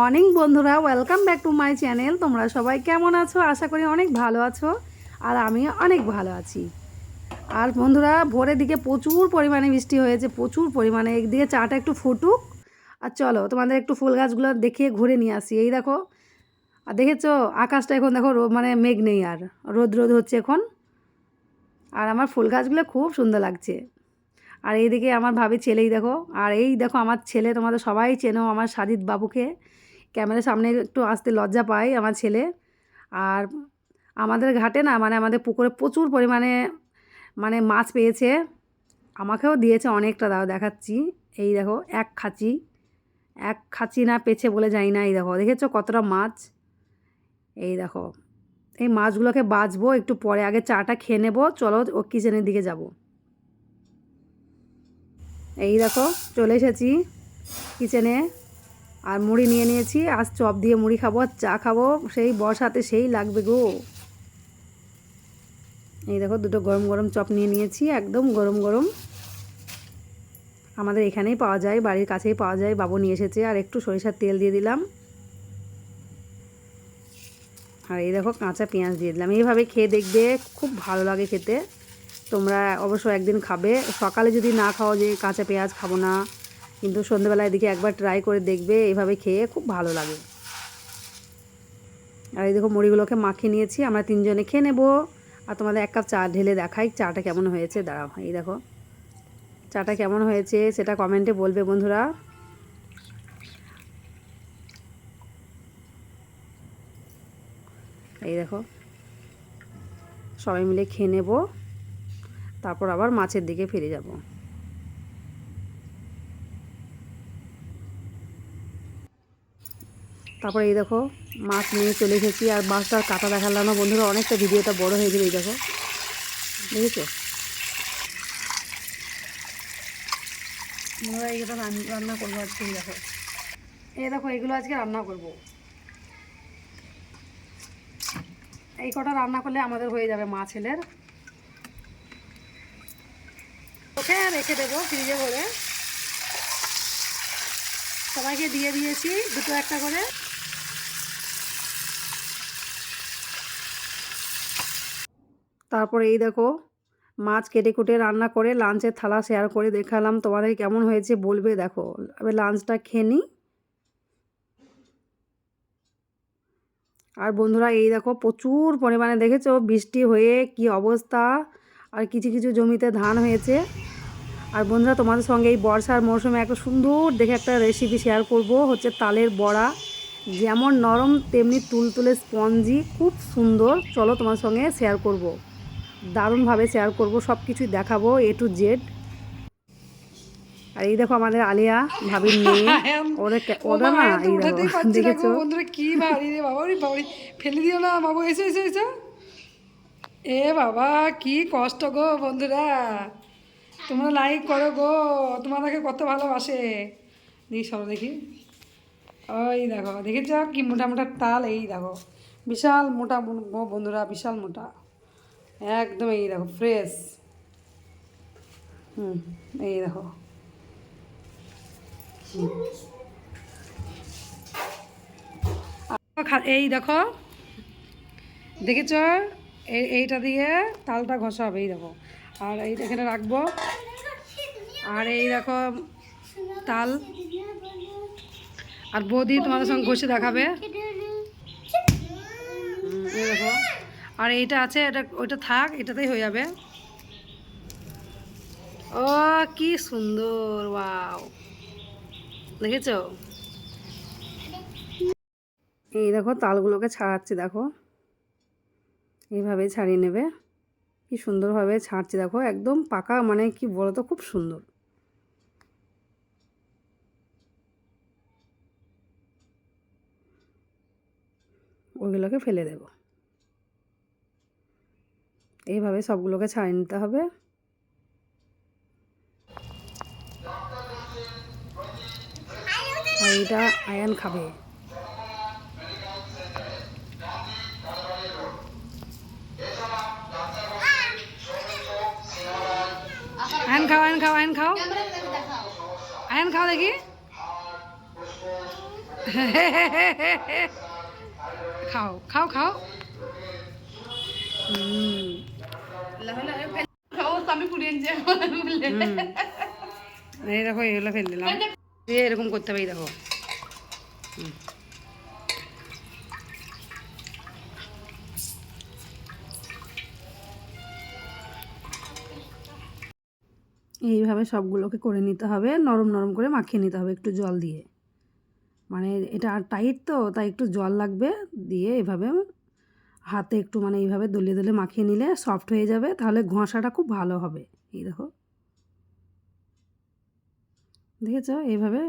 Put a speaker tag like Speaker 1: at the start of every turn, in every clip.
Speaker 1: Morning বন্ধুরা welcome back to my channel তোমরা সবাই কেমন আছো? আশা করি অনেক ভালো আছো, আর আমি অনেক ভালো আছি। আর বন্ধুরা, ভোরের দিকে প্রচুর পরিমাণে বৃষ্টি হয়েছে, প্রচুর পরিমাণে। একদিকে চাটা একটু ফুটুক। আর চলো, তোমাদের একটু ফুল গাছগুলো দেখিয়ে ঘুরে নিয়ে আসি। এই দেখো, আর দেখেছ, আকাশটা এখন দেখো মানে মেঘ নেই আর, রোদ রোদ হচ্ছে এখন। আর আমার ফুল গাছগুলো খুব সুন্দর লাগছে। আর এইদিকে আমার ভাবি ছেলেই দেখো, আর এই দেখো আমার ছেলে তোমাদের সবাই চেনো আমার সাজিদ বাবুকে। ক্যামেরার সামনে একটু আসতে লজ্জা পায় আমার ছেলে। আর আমাদের ঘাটে না মানে আমাদের পুকুরে প্রচুর পরিমাণে মানে মাছ পেয়েছে। আমাকেও দিয়েছে অনেকটা, দাও দেখাচ্ছি। এই দেখো, এক খাঁচি। এক খাঁচি না পেছে বলে যাই না, এই দেখো। দেখেছ কতটা মাছ? এই দেখো। এই মাছগুলোকে বাছবো একটু পরে আগে চাটা খেয়ে নেব। চলো ও কিচেনের দিকে যাব। এই দেখো, চলে এসেছি কিচেনে আর মুড়ি নিয়ে নিয়েছি। আজ চপ দিয়ে মুড়ি খাব আর চা খাব। সেই বর্ষাতে সেই লাগবে গো। এই দেখো, দুটো গরম গরম চপ নিয়ে নিয়েছি, একদম গরম গরম। আমাদের এখানেই পাওয়া যায়, বাড়ির কাছেই পাওয়া যায়। বাবু নিয়ে এসেছে আর একটু সরিষার তেল দিয়ে দিলাম। আর এই দেখো, কাঁচা পেঁয়াজ দিয়ে দিলাম। এইভাবে খেয়ে দেখবে, খুব ভালো লাগে খেতে। তোমরা অবশ্য একদিন খাবে। সকালে যদি না খাও যে কাঁচা পেঁয়াজ, খাব না। কিন্তু সন্ধ্যেবেলা এদিকে একবার ট্রাই করে দেখবে এইভাবে খেয়ে খুব ভালো লাগে। আর এই দেখো মুড়িগুলোকে মাখিয়ে নিয়েছি, আমরা তিনজনে খেয়ে নেব। আর তোমাদের এক কাপ চা ঢেলে দেখাই চাটা কেমন হয়েছে। দাঁড়াও, এই দেখো। চাটা কেমন হয়েছে সেটা কমেন্টে বলবে বন্ধুরা। এই দেখো। সবাই মিলে খেয়ে নেব। তারপর আবার মাছের দিকে ফিরে যাব। তারপরে এই দেখো, মাছ নিয়ে চলে এসেছি আর মাছটা কাটা দেখালাম না বন্ধুরা, অনেকটা ভিডিওটা বড় হয়ে যাবে এই দেখো। দেখেছ? বন্ধুরা রান- রান্না করব আজকে দেখো। এই দেখো এগুলো আজকে রান্না করব। এই কটা রান্না করলে আমাদের হয়ে যাবে মা ছেলের। ওকে, রেখে দেবো ফ্রিজে ভরে। সবাইকে দিয়ে দিয়েছি দুটো একটা করে। তারপরে এই দেখো, মাছ কেটে কুটে রান্না করে লাঞ্চের থালা শেয়ার করে দেখালাম তোমাদের কেমন হয়েছে, বলবে দেখো। এবার লাঞ্চটা খেয়ে নিই। আর বন্ধুরা, এই দেখো প্রচুর পরিমাণে দেখেছ, বৃষ্টি হয়ে কি অবস্থা, আর কিছু কিছু জমিতে ধান হয়েছে। আর বন্ধুরা, তোমাদের সঙ্গে এই বর্ষার মৌসুমে একটা সুন্দর দেখে একটা রেসিপি শেয়ার করব, হচ্ছে তালের বড়া। যেমন নরম, তেমনি তুলতুলে স্পঞ্জি খুব সুন্দর। চলো তোমার সঙ্গে শেয়ার করব। দারুণভাবে শেয়ার করব সব কিছুই দেখাবো এ টু জেড আর এই দেখো আমাদের আলিয়া ভাবির মেয়ে। ওরা না এই দেখো দেখেছ?
Speaker 2: বন্ধুরা কি ভারী রে বাবা রে বাবা ফেলে দিও না বাবু এসে এসে এসে। এ বাবা কি কষ্ট গো বন্ধুরা। তোমরা লাইক করো গো তোমাদেরকে কত ভালোবাসে। দেখি সরো দেখি। ওই দেখো দেখেছ কি মোটা মোটা তাল? এই দেখো বিশাল মোটা বন্ধুরা বিশাল মোটা। একদম এই দেখো ফ্রেশ হুম, এই দেখো। এই দেখো, দেখেছ? এই এইটা দিয়ে তালটা ঘষা হবে এই দেখো। আর এইটা এখানে রাখব। আর এই দেখো, তাল। আর বৌদি তোমাদের সঙ্গে ঘষে দেখাবে। এই দেখো। আর এইটা আছে, এটা, ওইটা থাক, এটাতেই হয়ে যাবে। ও, কি সুন্দর, ওয়াও। দেখেছ?
Speaker 1: এই দেখো, তালগুলোকে ছাড়াচ্ছি, দেখো। এইভাবে ছাড়িয়ে নেবে। কি সুন্দরভাবে ছাড়ছি, দেখো, একদম পাকা মানে কি বলো তো খুব সুন্দর। ওইগুলোকে ফেলে দেব। এইভাবে সবগুলোকে ছাড়িয়ে নিতে হবে। এইটা আয়ান খাবে।
Speaker 2: আয়ন খাও আয়ন খাও আয়ন খাও। আয়ন খাও দেখি। খাও খাও খাও হুম হুম। এই দেখো এগুলো ফেলে দিলাম। দিয়ে এরকম করতে হবে এই দেখো।
Speaker 1: এইভাবে সবগুলোকে করে নিতে হবে নরম নরম করে মাখিয়ে নিতে হবে একটু জল দিয়ে। মানে এটা আর টাইট তো তাই একটু জল লাগবে দিয়ে এভাবে হাতে একটু মানে এইভাবে দলিয়ে দলিয়ে মাখিয়ে নিলে সফট হয়ে যাবে, তাহলে ঘষাটা খুব ভালো হবে। এই দেখো। দেখেছ? এইভাবে।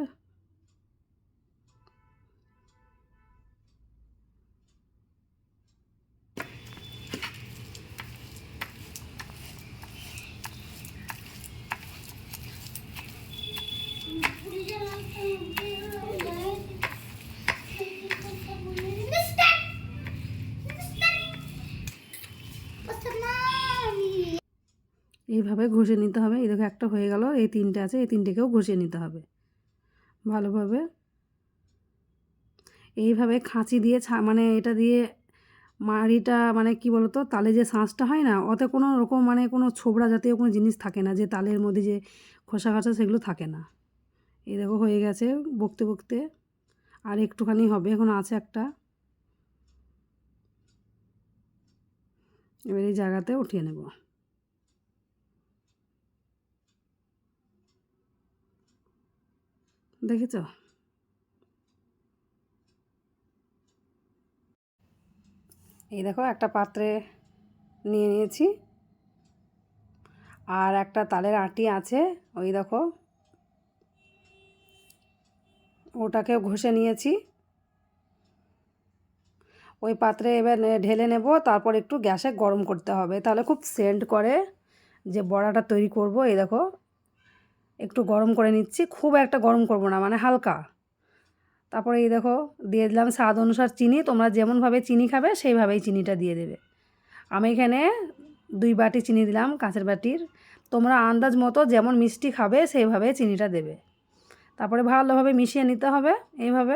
Speaker 1: এইভাবে ঘষে নিতে হবে। এই দেখো একটা হয়ে গেল, এই তিনটে আছে, এই তিনটেকেও ঘষে নিতে হবে। ভালোভাবে এইভাবে খাঁচি দিয়ে মানে এটা দিয়ে মাড়িটা মানে কি বলতো, তালে যে শাঁসটা হয় না অত কোনো রকম মানে কোনো ছোবড়া জাতীয় কোনো জিনিস থাকে না, যে তালের মধ্যে যে খোসা খাসা সেগুলো থাকে না। এই দেখো হয়ে গেছে বকতে বকতে, আর একটুখানি হবে, এখন আছে একটা। এবার এই জায়গাতে উঠিয়ে নেব। দেখেছ? এই দেখো, একটা পাত্রে নিয়ে নিয়েছি। আর একটা তালের আটি আছে, ওই দেখো। ওটাকেও ঘষে নিয়েছি। ওই পাত্রে এবার ঢেলে নেব, তারপর একটু গ্যাসে গরম করতে হবে। তাহলে খুব সেন্ট করে যে বড়াটা তৈরি করব, এই দেখো। একটু গরম করে নিচ্ছি, খুব একটা গরম করব না মানে হালকা। তারপরে এই দেখো, দিয়ে দিলাম স্বাদ অনুসার চিনি, তোমরা যেমনভাবে চিনি খাবে সেইভাবেই চিনিটা দিয়ে দেবে। আমি এখানে দুই বাটি চিনি দিলাম কাঁচের বাটির, তোমরা আন্দাজ মতো যেমন মিষ্টি খাবে সেইভাবে চিনিটা দেবে। তারপরে ভালোভাবে মিশিয়ে নিতে হবে এইভাবে।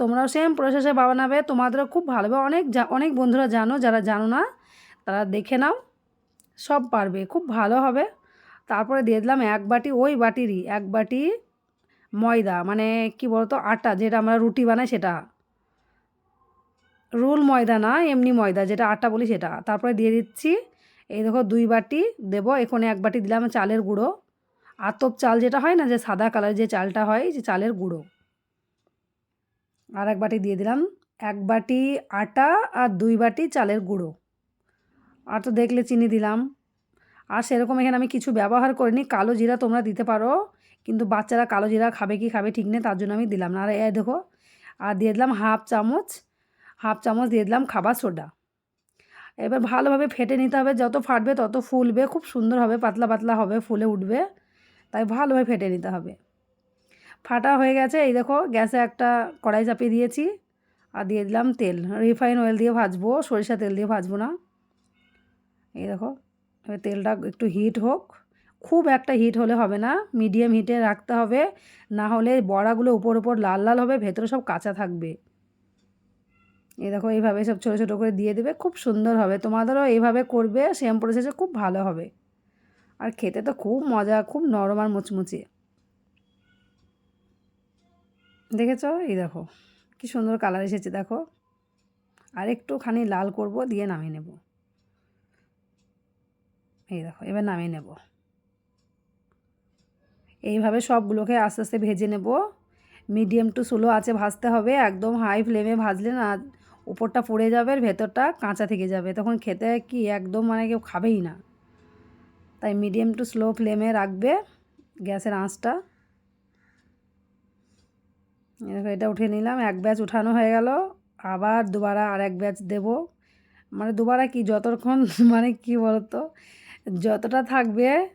Speaker 1: তোমরাও সেম প্রসেসে বানাবে, তোমাদেরও খুব ভালোভাবে অনেক অনেক বন্ধুরা জানো, যারা জানো না, তারা দেখে নাও, সব পারবে, খুব ভালো হবে। তারপরে দিয়ে দিলাম এক বাটি ওই বাটিরই, এক বাটি ময়দা মানে কি বলতো, আটা, যেটা আমরা রুটি বানাই সেটা। রোল ময়দা না, এমনি ময়দা, যেটা আটা বলি সেটা। তারপরে দিয়ে দিচ্ছি, এই দেখো দুই বাটি দেবো, এখানে এক বাটি দিলাম চালের গুঁড়ো। আতপ চাল যেটা হয় না, যে সাদা কালার যে চালটা হয়, যে চালের গুঁড়ো। আর এক বাটি দিয়ে দিলাম, এক বাটি আটা আর দুই বাটি চালের গুঁড়ো। আর তো দেখলে চিনি দিলাম। আর সেরকম এখানে আমি কিছু ব্যবহার করিনি। কালো জিরা তোমরা দিতে পারো, কিন্তু বাচ্চারা কালো জিরা খাবে কি খাবে ঠিক নেই, তার জন্য আমি দিলাম না। আর এ দেখো, আর দিয়ে দিলাম হাফ চামচ হাফ চামচ দিয়ে দিলাম খাবার সোডা। এবার ভালোভাবে ফেটে নিতে হবে, যত ফাটবে তত ফুলবে, খুব সুন্দর হবে, পাতলা পাতলা হবে, ফুলে উঠবে, তাই ভালোভাবে ফেটে নিতে হবে। ফাটা হয়ে গেছে, এই দেখো, গ্যাসে একটা কড়াই চাপিয়ে দিয়েছি, আর দিয়ে দিলাম তেল। রিফাইন অয়েল দিয়ে ভাজবো সরিষা তেল দিয়ে ভাজবো না। এই দেখো এবার তেলটা একটু হিট হোক। খুব একটা হিট হলে হবে না মিডিয়াম হিটে রাখতে হবে। না হলে বড়াগুলো উপর উপর লাল লাল হবে, ভেতরে সব কাঁচা থাকবে। এই দেখো এইভাবে সব ছোটো ছোটো করে দিয়ে দেবে, খুব সুন্দর হবে। তোমাদেরও এইভাবে করবে সেম প্রসেসে খুব ভালো হবে। আর খেতে তো খুব মজা, খুব নরম আর মুচমুচে। দেখেছ? এই দেখো, কি সুন্দর কালার এসেছে দেখো। আর একটুখানি লাল করব, দিয়ে নামিয়ে নেব। এই দেখো, এবার নামিয়ে নেব। এইভাবে সবগুলোকে আস্তে আস্তে ভেজে নেব। মিডিয়াম টু স্লো আছে ভাজতে হবে, একদম হাই ফ্লেমে ভাজলে না উপরটা পুড়ে যাবে আর ভেতরটা কাঁচা থেকে যাবে। তখন খেতে কি একদম মানে কেউ খাবেই না। তাই মিডিয়াম টু স্লো ফ্লেমে রাখবে গ্যাসের আঁচটা। এটা উঠে নিলাম, এক ব্যাচ উঠানো হয়ে গেল। আবার দুবারা আর এক ব্যাচ দেবো। মানে দুবারা কি, যতক্ষণ মানে কি বলতো? যতটা থাকবে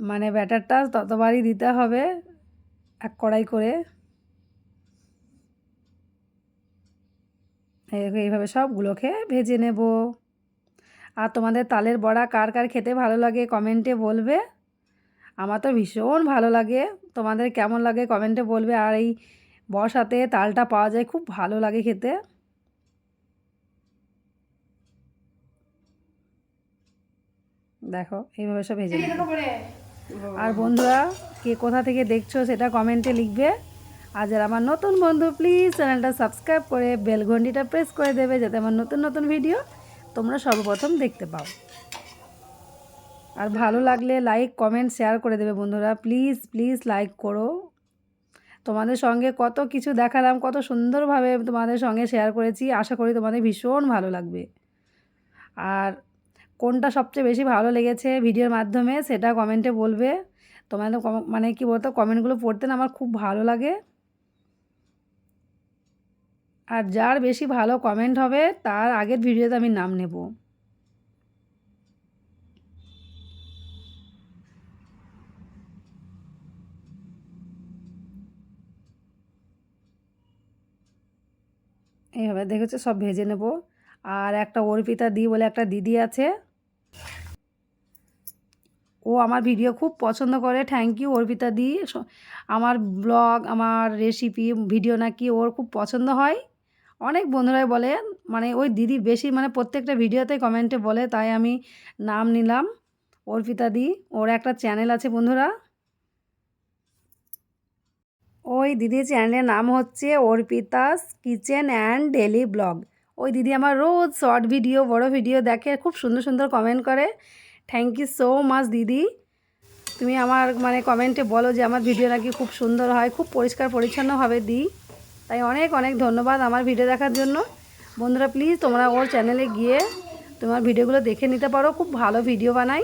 Speaker 1: মানে ব্যাটারটা ততবারই দিতে হবে এক কড়াই করে। এই- এইভাবে সবগুলোকে ভেজে নেব। আর তোমাদের তালের বড়া কার কার খেতে ভালো লাগে কমেন্টে বলবে। আমার তো ভীষণ ভালো লাগে। তোমাদের কেমন লাগে কমেন্টে বলবে। আর এই বর্ষাতে তালটা পাওয়া যায়, খুব ভালো লাগে খেতে। দেখো এইভাবে সব ভেজে আর বন্ধুরা কে কোথা থেকে দেখছ সেটা কমেন্টে লিখবে। আর যারা আমার নতুন বন্ধু প্লিজ চ্যানেলটা সাবস্ক্রাইব করে বেল ঘন্টিটা প্রেস করে দেবে যাতে আমার নতুন নতুন ভিডিও তোমরা সর্বপ্রথম দেখতে পাও। আর ভালো লাগলে লাইক কমেন্ট শেয়ার করে দেবে বন্ধুরা। প্লিজ প্লিজ লাইক করো। তোমাদের সঙ্গে কত কিছু দেখালাম কত সুন্দরভাবে তোমাদের সঙ্গে শেয়ার করেছি। আশা করি তোমাদের ভীষণ ভালো লাগবে। আর কোনটা সবচেয়ে বেশি ভালো লেগেছে ভিডিওর মাধ্যমে সেটা কমেন্টে বলবে। তোমাদের মানে কি বলতো, কমেন্টগুলো পড়তে না আমার খুব ভালো লাগে। আর যার বেশি ভালো কমেন্ট হবে, তার আগের ভিডিওতে আমি নাম নেব। এইভাবে দেখেছ, সব ভেজে নেব। আর একটা অর্পিতা দি বলে একটা দিদি আছে। ও আমার ভিডিও খুব পছন্দ করে। Thank you Arpita di. আমার ব্লগ আমার রেসিপি ভিডিও নাকি ওর খুব পছন্দ হয়। অনেক বন্ধুরাই বলে মানে ওই দিদি বেশি মানে প্রত্যেকটা ভিডিওতে কমেন্টে বলে, তাই আমি নাম নিলাম। অর্পিতা দি, ওর একটা চ্যানেল আছে বন্ধুরা। ওই দিদির চ্যানেলের নাম হচ্ছে Arpita's kitchen and daily blog. ওই দিদি আমার রোজ শর্ট ভিডিও বড় ভিডিও দেখে, খুব সুন্দর সুন্দর কমেন্ট করে। থ্যাংক ইউ সো মাচ দিদি। তুমি আমার মানে কমেন্টে বলো যে আমার ভিডিও নাকি খুব সুন্দর হয়, খুব পরিষ্কার পরিচ্ছন্নভাবে দিই তাই অনেক অনেক ধন্যবাদ আমার ভিডিও দেখার জন্য। বন্ধুরা প্লিজ তোমরা ওর চ্যানেলে গিয়ে তোমার ভিডিওগুলো দেখে নিতে পারো, খুব ভালো ভিডিও বানাই।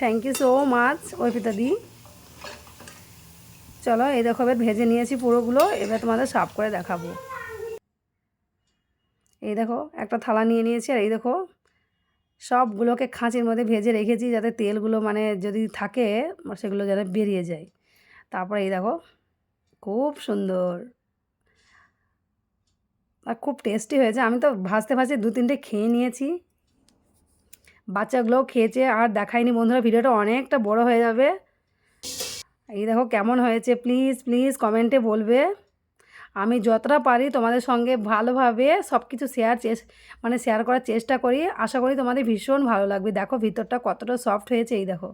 Speaker 1: Thank you so much Arpita di. চলো, এই দেখো, এবার ভেজে নিয়েছি পুরোগুলো, এবার তোমাদের সাফ করে দেখাবো। এই দেখো, একটা থালা নিয়ে নিয়েছি, আর এই দেখো সবগুলোকে খাঁচির মধ্যে ভেজে রেখেছি যাতে তেলগুলো মানে যদি থাকে, সেগুলো যেন বেরিয়ে যায়। তারপরে এই দেখো, খুব সুন্দর। আর খুব টেস্টি হয়েছে। আমি তো ভাজতে ভাজতে দু তিনটে খেয়ে নিয়েছি। বাচ্চাগুলোও খেয়েছে, আর দেখায়নি বন্ধুরা, ভিডিওটা অনেকটা বড় হয়ে যাবে। এই দেখো কেমন হয়েছে। প্লিজ প্লিজ কমেন্টে বলবে। আমি যতটা পারি তোমাদের সঙ্গে ভালোভাবে সব কিছু শেয়ার মানে শেয়ার করার চেষ্টা করি। আশা করি তোমাদের ভীষণ ভালো লাগবে। দেখো, ভিতরটা কতটা সফট হয়েছে, এই দেখো।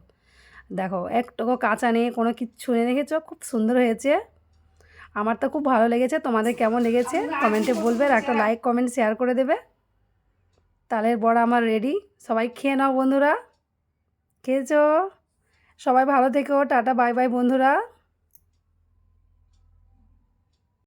Speaker 1: দেখো, একটুকু কাঁচা নেই, কোনো কিচ্ছু নেই, দেখেছ? খুব সুন্দর হয়েছে। আমার তো খুব ভালো লেগেছে। তোমাদের কেমন লেগেছে? কমেন্টে বলবে আর একটা লাইক কমেন্ট শেয়ার করে দেবে। তালের বড়া আমার রেডি সবাই খেয়ে নাও, বন্ধুরা। খেয়েছো? সবাই ভালো থেকো। টাটা বাই বাই বন্ধুরা।